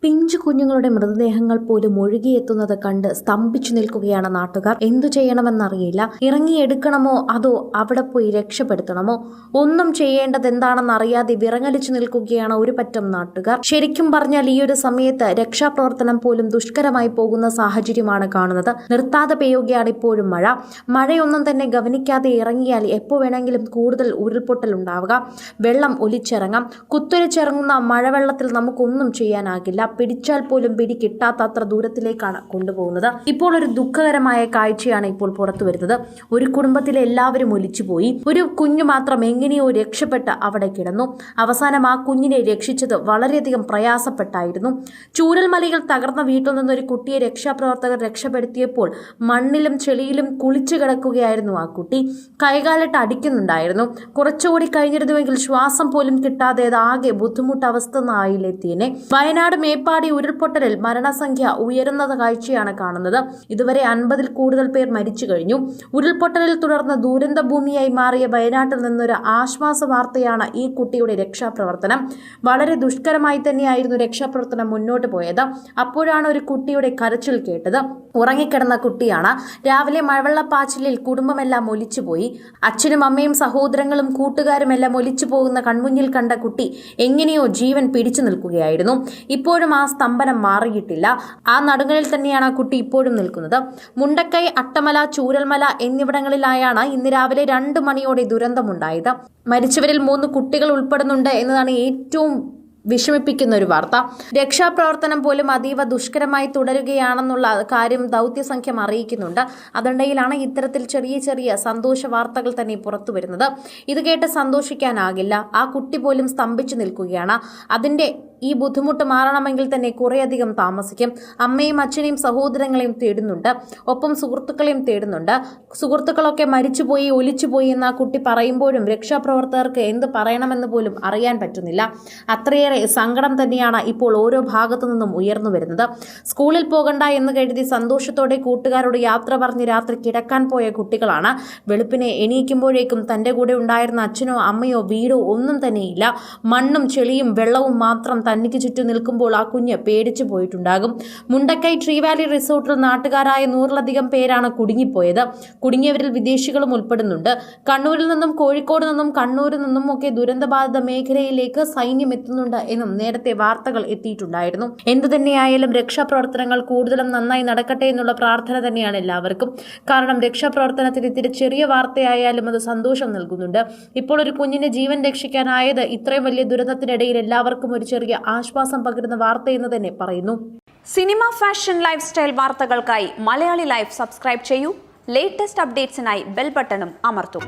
pim പിഞ്ചു കുഞ്ഞുങ്ങളുടെ മൃതദേഹങ്ങൾ പോലും ഒഴുകിയെത്തുന്നത് കണ്ട് സ്തംഭിച്ചു നിൽക്കുകയാണ് നാട്ടുകാർ. എന്തു ചെയ്യണമെന്നറിയില്ല. ഇറങ്ങിയെടുക്കണമോ അതോ അവിടെ പോയി രക്ഷപ്പെടുത്തണമോ? ഒന്നും ചെയ്യേണ്ടത് എന്താണെന്ന് അറിയാതെ വിറങ്ങലിച്ചു നിൽക്കുകയാണ് ഒരു പറ്റം നാട്ടുകാർ. ശരിക്കും പറഞ്ഞാൽ ഈ ഒരു സമയത്ത് രക്ഷാപ്രവർത്തനം പോലും ദുഷ്കരമായി പോകുന്ന സാഹചര്യമാണ് കാണുന്നത്. നിർത്താതെ പെയ്യുകയാണ് ഇപ്പോഴും മഴ. മഴയൊന്നും തന്നെ ഗവനിക്കാതെ ഇറങ്ങിയാൽ എപ്പോൾ വേണമെങ്കിലും കൂടുതൽ ഉരുൾപൊട്ടൽ ഉണ്ടാവുക. വെള്ളം ഒലിച്ചിറങ്ങാം. കുത്തൊലിച്ചിറങ്ങുന്ന മഴവെള്ളത്തിൽ നമുക്കൊന്നും ചെയ്യാനാകില്ല. പിടിച്ചാൽ പോലും പിടി കിട്ടാത്തത്ര ദൂരത്തിലേക്കാണ് കൊണ്ടുപോകുന്നത്. ഇപ്പോൾ ഒരു ദുഃഖകരമായ കാഴ്ചയാണ് ഇപ്പോൾ പുറത്തു വരുന്നത്. ഒരു കുടുംബത്തിലെ എല്ലാവരും ഒലിച്ചുപോയി ഒരു കുഞ്ഞു മാത്രം എങ്ങനെയോ രക്ഷപ്പെട്ട് അവിടെ കിടന്നു. അവസാനം ആ കുഞ്ഞിനെ രക്ഷിച്ചത് വളരെയധികം പ്രയാസപ്പെട്ടായിരുന്നു. ചൂരൽമലയിൽ തകർന്ന വീട്ടിൽ നിന്ന് ഒരു കുട്ടിയെ രക്ഷാപ്രവർത്തകർ രക്ഷപ്പെടുത്തിയപ്പോൾ മണ്ണിലും ചെളിയിലും കുളിച്ചു കിടക്കുകയായിരുന്നു ആ കുട്ടി. കൈകാലിട്ട് അടിക്കുന്നുണ്ടായിരുന്നു. കുറച്ചുകൂടി കഴിഞ്ഞിരുന്നുവെങ്കിൽ ശ്വാസം പോലും കിട്ടാതെ ആകെ ബുദ്ധിമുട്ട് അവസ്ഥ നായിലെത്തിയനെ. വയനാട് മേപ്പാടി ഉരുൾപൊട്ടലിൽ മരണസംഖ്യ ഉയരുന്ന കാഴ്ചയാണ് കാണുന്നത്. ഇതുവരെ അൻപതിൽ കൂടുതൽ പേർ മരിച്ചു കഴിഞ്ഞു. ഉരുൾപൊട്ടലിൽ തുടർന്ന് ദുരന്ത ഭൂമിയായി മാറിയ വയനാട്ടിൽ നിന്നൊരു ആശ്വാസ വാർത്തയാണ് ഈ കുട്ടിയുടെ രക്ഷാപ്രവർത്തനം. വളരെ ദുഷ്കരമായി തന്നെയായിരുന്നു രക്ഷാപ്രവർത്തനം മുന്നോട്ട് പോയത്. അപ്പോഴാണ് ഒരു കുട്ടിയുടെ കരച്ചിൽ കേട്ടത്. ഉറങ്ങിക്കിടന്ന കുട്ടിയാണ്. രാവിലെ മഴവെള്ളപ്പാച്ചിലിൽ കുടുംബമെല്ലാം ഒലിച്ചുപോയി. അച്ഛനും അമ്മയും സഹോദരങ്ങളും കൂട്ടുകാരുമെല്ലാം ഒലിച്ചു പോകുന്ന കൺമുന്നിൽ കണ്ട കുട്ടി എങ്ങനെയോ ജീവൻ പിടിച്ചു നിൽക്കുകയായിരുന്നു. ഇപ്പോഴും ആ സ്തംഭനം മാറിയിട്ടില്ല. ആ നടുങ്ങളിൽ തന്നെയാണ് ആ കുട്ടി ഇപ്പോഴും നിൽക്കുന്നത്. മുണ്ടക്കൈ അട്ടമല ചൂരൽമല എന്നിവിടങ്ങളിലായാണ് ഇന്ന് രാവിലെ രണ്ട് മണിയോടെ ദുരന്തമുണ്ടായത്. മരിച്ചവരിൽ മൂന്ന് കുട്ടികൾ ഉൾപ്പെടുന്നുണ്ട് എന്നതാണ് ഏറ്റവും വിഷമിപ്പിക്കുന്ന ഒരു വാർത്ത. രക്ഷാപ്രവർത്തനം പോലും അതീവ ദുഷ്കരമായി തുടരുകയാണെന്നുള്ള കാര്യം ദൗത്യസംഖ്യം അറിയിക്കുന്നുണ്ട്. അതിനിടയിലാണ് ഇത്തരത്തിൽ ചെറിയ ചെറിയ സന്തോഷ വാർത്തകൾ തന്നെ പുറത്തു വരുന്നത്. ഇത് കേട്ട് സന്തോഷിക്കാനാകില്ല. ആ കുട്ടി പോലും സ്തംഭിച്ചു നിൽക്കുകയാണ്. അതിന്റെ ഈ ബുദ്ധിമുട്ട് മാറണമെങ്കിൽ തന്നെ കുറേയധികം താമസിക്കും. അമ്മയും അച്ഛനെയും സഹോദരങ്ങളെയും തേടുന്നുണ്ട്. ഒപ്പം സുഹൃത്തുക്കളെയും തേടുന്നുണ്ട്. സുഹൃത്തുക്കളൊക്കെ മരിച്ചുപോയി ഒലിച്ചുപോയി എന്ന് ആ കുട്ടി പറയുമ്പോഴും രക്ഷാപ്രവർത്തകർക്ക് എന്ത് പറയണമെന്ന് പോലും അറിയാൻ പറ്റുന്നില്ല. അത്രയേറെ സങ്കടം തന്നെയാണ് ഇപ്പോൾ ഓരോ ഭാഗത്തു നിന്നും ഉയർന്നു വരുന്നത്. സ്കൂളിൽ പോകണ്ട എന്ന് കരുതി സന്തോഷത്തോടെ കൂട്ടുകാരോട് യാത്ര പറഞ്ഞ് രാത്രി കിടക്കാൻ പോയ കുട്ടികളാണ്. വെളുപ്പിനെ എണീക്കുമ്പോഴേക്കും തന്റെ കൂടെ ഉണ്ടായിരുന്ന അച്ഛനോ അമ്മയോ വീടോ ഒന്നും തന്നെയില്ല. മണ്ണും ചെളിയും വെള്ളവും മാത്രം തന്നിക്ക് ചുറ്റും നിൽക്കുമ്പോൾ ആ കുഞ്ഞ് പേടിച്ചു പോയിട്ടുണ്ടാകും. മുണ്ടക്കൈ ട്രീ വാലി റിസോർട്ടിൽ നാട്ടുകാരായ നൂറിലധികം പേരാണ് കുടുങ്ങിപ്പോയത്. കുടുങ്ങിയവരിൽ വിദേശികളും ഉൾപ്പെടുന്നുണ്ട്. കണ്ണൂരിൽ നിന്നും കോഴിക്കോട് നിന്നും കണ്ണൂരിൽ നിന്നും ഒക്കെ ദുരന്തബാധിത മേഖലയിലേക്ക് സൈന്യം എത്തുന്നുണ്ട് എന്നും നേരത്തെ വാർത്തകൾ എത്തിയിട്ടുണ്ടായിരുന്നു. എന്തു തന്നെയായാലും രക്ഷാപ്രവർത്തനങ്ങൾ കൂടുതലും നന്നായി നടക്കട്ടെ എന്നുള്ള പ്രാർത്ഥന തന്നെയാണ് എല്ലാവർക്കും. കാരണം രക്ഷാപ്രവർത്തനത്തിന് ഇത്തിരി ചെറിയ വാർത്തയായാലും അത് സന്തോഷം നൽകുന്നുണ്ട്. ഇപ്പോൾ ഒരു കുഞ്ഞിന്റെ ജീവൻ രക്ഷിക്കാനായത് ഇത്രയും വലിയ ദുരന്തത്തിനിടയിൽ എല്ലാവർക്കും ഒരു ചെറിയ ആശ്വാസം പകരുന്ന വാർത്തയെന്ന് തന്നെ പറയുന്നു. സിനിമ ഫാഷൻ ലൈഫ് സ്റ്റൈൽ വാർത്തകൾക്കായി മലയാളി ലൈഫ് സബ്സ്ക്രൈബ് ചെയ്യൂ. ലേറ്റസ്റ്റ് അപ്ഡേറ്റ്സിനായി ബെൽ ബട്ടണും അമർത്തും.